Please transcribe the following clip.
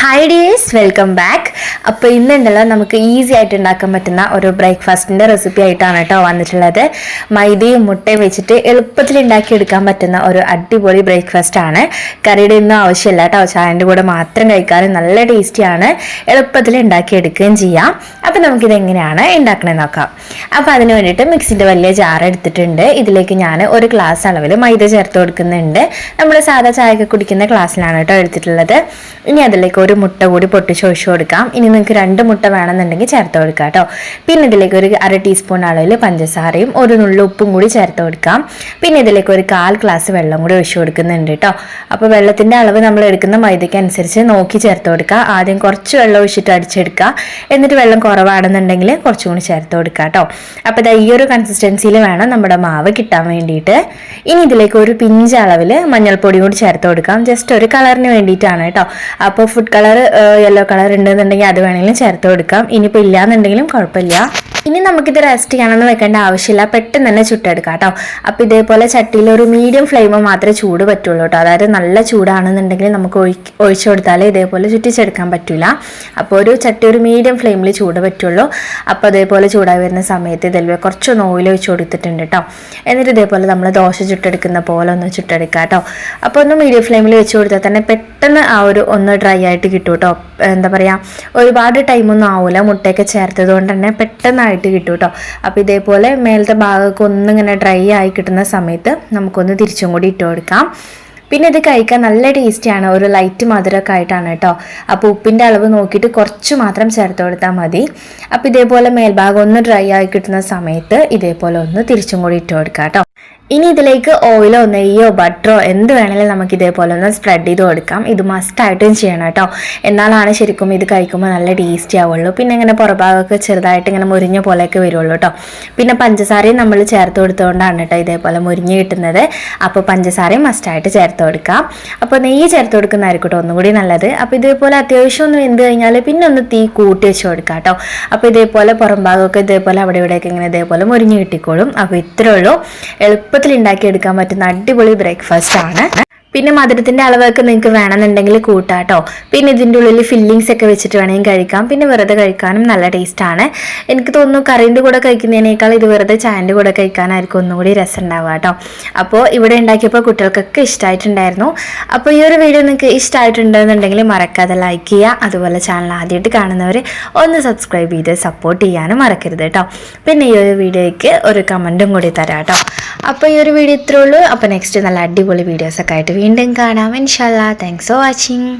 Hi dears, welcome back. അപ്പോൾ ഇന്നുണ്ടല്ലോ നമുക്ക് easy ആയിട്ട് ഉണ്ടാക്കാൻ പറ്റുന്ന ഒരു ബ്രേക്ക്ഫാസ്റ്റിന്റെ റെസിപ്പി ആയിട്ടാണ് കേട്ടോ വന്നിട്ടുള്ളത്. മൈദയും മുട്ടയും വെച്ചിട്ട് എളുപ്പത്തിൽ ഉണ്ടാക്കിയെടുക്കാൻ പറ്റുന്ന ഒരു അടിപൊളി ബ്രേക്ക്ഫാസ്റ്റ് ആണ്. കറിയുടെ ഒന്നും ആവശ്യമില്ല കേട്ടോ. ചായന്റെ കൂടെ മാത്രം കഴിക്കാൻ നല്ല ടേസ്റ്റിയാണ് എളുപ്പത്തിൽ ഉണ്ടാക്കിയെടുക്കുകയും ചെയ്യാം. അപ്പോൾ നമുക്കിത് എങ്ങനെയാണ് ഉണ്ടാക്കണമെന്ന് നോക്കാം. അപ്പോൾ അതിന് വേണ്ടിയിട്ട് മിക്സിന്റെ വലിയ ജാർ എടുത്തിട്ടുണ്ട്. ഇതിലേക്ക് ഞാൻ ഒരു ഗ്ലാസ് അളവിൽ മൈദ ചേർത്ത് കൊടുക്കുന്നുണ്ട്. നമ്മൾ സാധാ ചായയൊക്കെ കുടിക്കുന്ന ഗ്ലാസ്സിലാണ് കേട്ടോ എടുത്തിട്ടുള്ളത്. ഇനി അതിലേക്ക് ഒരു മുട്ട കൂടി പൊട്ടിച്ച് ഒഴിച്ചു കൊടുക്കാം. ഇനി നിങ്ങൾക്ക് രണ്ട് മുട്ട വേണമെന്നുണ്ടെങ്കിൽ ചേർത്ത് കൊടുക്കാം കേട്ടോ. പിന്നെ ഇതിലേക്ക് ഒരു അര ടീസ്പൂൺ അളവിൽ പഞ്ചസാരയും ഒരു നുള്ളു ഉപ്പും കൂടി ചേർത്ത് കൊടുക്കാം. പിന്നെ ഇതിലേക്ക് ഒരു കാൽ ഗ്ലാസ് വെള്ളം കൂടി ഒഴിച്ചു കൊടുക്കുന്നുണ്ട് കേട്ടോ. അപ്പോൾ വെള്ളത്തിന്റെ അളവ് നമ്മൾ എടുക്കുന്ന മൈദയ്ക്ക് അനുസരിച്ച് നോക്കി ചേർത്ത് കൊടുക്കുക ആദ്യം കുറച്ച് വെള്ളം ഒഴിച്ചിട്ട് അടിച്ചെടുക്കുക. എന്നിട്ട് വെള്ളം കുറവാണെന്നുണ്ടെങ്കിൽ കുറച്ചും കൂടി ചേർത്ത് കൊടുക്കുക കേട്ടോ. അപ്പോൾ ഇതാ ഈ ഒരു കൺസിസ്റ്റൻസിയിൽ വേണം നമ്മുടെ മാവ് കിട്ടാൻ വേണ്ടിയിട്ട്. ഇനി ഇതിലേക്ക് ഒരു പിഞ്ച് അളവിൽ മഞ്ഞൾപ്പൊടി കൂടി ചേർത്ത് കൊടുക്കാം. ജസ്റ്റ് ഒരു കളറിന് വേണ്ടിയിട്ടാണ് കേട്ടോ. അപ്പോൾ ഫുഡ് കളർ യെല്ലോ കളർ ഉണ്ടെന്നുണ്ടെങ്കിൽ അത് വേണമെങ്കിലും ചേർത്ത് കൊടുക്കാം. ഇനിയിപ്പോൾ ഇല്ലാന്നുണ്ടെങ്കിലും കുഴപ്പമില്ല. ഇനി നമുക്കിത് റെസ്റ്റ് ചെയ്യണമെന്ന് വെക്കേണ്ട ആവശ്യമില്ല. പെട്ടെന്ന് തന്നെ ചുട്ടെടുക്കാം കേട്ടോ. അപ്പോൾ ഇതേപോലെ ചട്ടിയിൽ ഒരു മീഡിയം ഫ്ലെയിം മാത്രമേ ചൂട് പറ്റുള്ളൂ കേട്ടോ. അതായത് നല്ല ചൂടാണെന്നുണ്ടെങ്കിൽ നമുക്ക് ഒഴിച്ച് കൊടുത്താൽ ഇതേപോലെ ചുറ്റിച്ചെടുക്കാൻ പറ്റില്ല അപ്പോൾ ഒരു ചട്ടി ഒരു മീഡിയം ഫ്ലെയിമിൽ ചൂട് പറ്റുള്ളൂ. അപ്പോൾ അതേപോലെ ചൂടായി വരുന്ന സമയത്ത് ഇതിൽ കുറച്ചൊന്ന് ഓയിൽ ഒഴിച്ച് കൊടുത്തിട്ടുണ്ട് കേട്ടോ. എന്നിട്ട് ഇതേപോലെ നമ്മൾ ദോശ ചുട്ടെടുക്കുന്ന പോലെ ഒന്ന് ചുട്ടെടുക്കാം കേട്ടോ. അപ്പോൾ ഒന്ന് മീഡിയം ഫ്ലെയിമിൽ വെച്ച് കൊടുത്താൽ തന്നെ പെട്ടെന്ന് ആ ഒരു ഒന്ന് ഡ്രൈ ആയിട്ട് കിട്ടും കേട്ടോ. എന്താ പറയുക ഒരുപാട് ടൈമൊന്നും ആവില്ല മുട്ടയൊക്കെ ചേർത്തത് കൊണ്ട് തന്നെ പെട്ടെന്നായിട്ട് കിട്ടും കേട്ടോ അപ്പോൾ ഇതേപോലെ മേലത്തെ ഭാഗമൊക്കെ ഒന്നിങ്ങനെ ഡ്രൈ ആയി കിട്ടുന്ന സമയത്ത് നമുക്കൊന്ന് തിരിച്ചും കൂടി ഇട്ട് കൊടുക്കാം. പിന്നെ ഇത് കഴിക്കാൻ നല്ല ടേസ്റ്റിയാണ് ഒരു ലൈറ്റ് മധുരമൊക്കെ ആയിട്ടാണ് കേട്ടോ അപ്പോൾ ഉപ്പിന്റെ അളവ് നോക്കിയിട്ട് കുറച്ച് മാത്രം ചേർത്ത് കൊടുത്താൽ മതി. അപ്പോൾ ഇതേപോലെ മേൽഭാഗം ഒന്ന് ഡ്രൈ ആയി കിട്ടുന്ന സമയത്ത് ഇതേപോലെ ഒന്ന് തിരിച്ചും കൂടി ഇട്ട് കൊടുക്കാം കേട്ടോ ഇനി ഇതിലേക്ക് ഓയിലോ നെയ്യോ ബട്ടറോ എന്ത് വേണമെങ്കിലും നമുക്ക് ഇതേപോലെ ഒന്ന് സ്പ്രെഡ് ചെയ്ത് കൊടുക്കാം. ഇത് മസ്റ്റായിട്ടും ചെയ്യണം കേട്ടോ. എന്നാലാണ് ശരിക്കും ഇത് കഴിക്കുമ്പോൾ നല്ല ടേസ്റ്റി ആവുള്ളൂ. പിന്നെ ഇങ്ങനെ പുറഭാഗമൊക്കെ ചെറുതായിട്ട് ഇങ്ങനെ മുരിഞ്ഞ പോലെയൊക്കെ വരുള്ളൂ കേട്ടോ. പിന്നെ പഞ്ചസാരയും നമ്മൾ ചേർത്ത് കൊടുത്തുകൊണ്ടാണ് കേട്ടോ ഇതേപോലെ മുരിഞ്ഞ് കിട്ടുന്നത്. അപ്പോൾ പഞ്ചസാരയും മസ്റ്റായിട്ട് ചേർത്ത് കൊടുക്കാം. അപ്പോൾ നെയ്യ് ചേർത്ത് കൊടുക്കുന്നതായിരിക്കും കേട്ടോ ഒന്നുകൂടി നല്ലത്. അപ്പോൾ ഇതേപോലെ അത്യാവശ്യം ഒന്ന് വെന്ത് കഴിഞ്ഞാൽ പിന്നെ ഒന്ന് തീ കൂട്ടി വെച്ച് കൊടുക്കാം കേട്ടോ. അപ്പോൾ ഇതേപോലെ പുറം ഭാഗമൊക്കെ ഇതേപോലെ അവിടെ ഇവിടെയൊക്കെ ഇങ്ങനെ ഇതേപോലെ മുരിഞ്ഞ് കിട്ടിക്കോളും. അപ്പോൾ ഇത്രേ ഉള്ളൂ. എളുപ്പത്തിൽ ഉണ്ടാക്കിയെടുക്കാൻ പറ്റുന്ന അടിപൊളി ബ്രേക്ക്ഫാസ്റ്റ് ആണ്. പിന്നെ മധുരത്തിന്റെ അളവൊക്കെ നിങ്ങൾക്ക് വേണമെന്നുണ്ടെങ്കിൽ കൂട്ടാട്ടോ പിന്നെ ഇതിന്റെ ഉള്ളിൽ ഫില്ലിങ്സ് ഒക്കെ വെച്ചിട്ട് വേണമെങ്കിൽ കഴിക്കാം. പിന്നെ വെറുതെ കഴിക്കാനും നല്ല ടേസ്റ്റ് ആണ്. എനിക്ക് തോന്നുന്നു കറിന്റെ കൂടെ കഴിക്കുന്നതിനേക്കാൾ ഇത് വെറുതെ ചായന്റെ കൂടെ കഴിക്കാനായിരിക്കും ഒന്നുകൂടി രസം ഉണ്ടാവുക കേട്ടോ അപ്പോൾ ഇവിടെ ഉണ്ടാക്കിയപ്പോൾ കുട്ടികൾക്കൊക്കെ ഇഷ്ടമായിട്ടുണ്ടായിരുന്നു അപ്പോൾ ഈ ഒരു വീഡിയോ നിങ്ങൾക്ക് ഇഷ്ടമായിട്ടുണ്ടെന്നുണ്ടെങ്കിൽ മറക്കാതെ ലൈക്ക് ചെയ്യുക. അതുപോലെ ചാനൽ ആദ്യമായിട്ട് കാണുന്നവർ ഒന്ന് സബ്സ്ക്രൈബ് ചെയ്ത് സപ്പോർട്ട് ചെയ്യാനും മറക്കരുത് കേട്ടോ പിന്നെ ഈ ഒരു വീഡിയോയ്ക്ക് ഒരു കമന്റും കൂടി തരാം കേട്ടോ അപ്പോൾ ഈ ഒരു വീഡിയോ ഇത്രേ ഉള്ളൂ. അപ്പോൾ നെക്സ്റ്റ് നല്ല അടിപൊളി വീഡിയോസൊക്കെ ആയിട്ട് വീണ്ടും കാണാം. ഇൻഷാല്ലാ താങ്ക്സ് ഫോർ വാച്ചിങ്